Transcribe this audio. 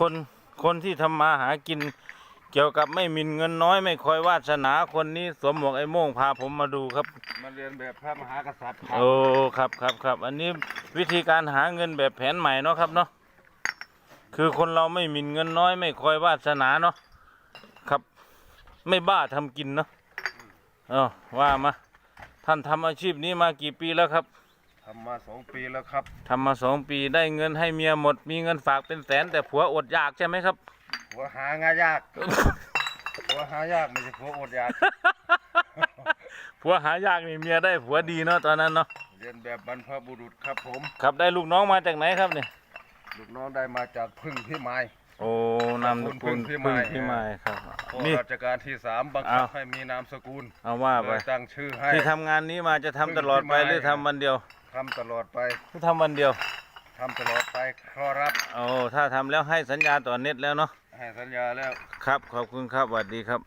คนคนที่ทำมาหากิน เกี่ยวกับไม่หมินเงินน้อยไม่คอยวาสนาคนนี้สวมหมวกไอ้โม่งพาผมมาดูครับ มาเรียนแบบพระมหากษัตริย์โอ้ครับครับครับอันนี้วิธีการหาเงินแบบแผนใหม่เนาะครับเนาะคือคนเราไม่หมินเงินน้อย ไม่คอยวาสนาเนาะครับ ไม่บ้าทำกินเนาะเออว่ามาท่านทำอาชีพนี้มากี่ปีแล้วครับ ทำมาสองปีแล้วครับทำมาสองปีได้เงินให้เมียหมด มีเงินฝากเป็นแสนแต่ผัวอดอยากใช่ไหมครับ หัวหางายาก หัวหายากไม่ใช่หัวอดอยาก ผัวหายากนี่เมียได้ผัวดีเนาะตอนนั้นเนาะเรียนแบบบรรพบุรุษครับผม ครับได้ลูกน้องมาจากไหนครับเนี่ย ลูกน้องได้มาจากพึ่งพี่ไม้ โอ้นามสกุลพึ่งพิมายพึ่งพิมายครับพอนี่ ราชการที่สามบังคับอ้าวให้มีนามสกุลเอาว่าไปเลยตั้งชื่อให้ ที่ทำงานนี้มาจะทำตลอดไปพึ่งพิมายหรือทำวันเดียว ทำตลอดไปหรือทำวันเดียวทำตลอดไปขอรับโอ้ถ้าทำแล้วให้สัญญาต่อเน็ตแล้วเนาะให้สัญญาแล้ว ครับ ขอบคุณครับสวัสดีครับ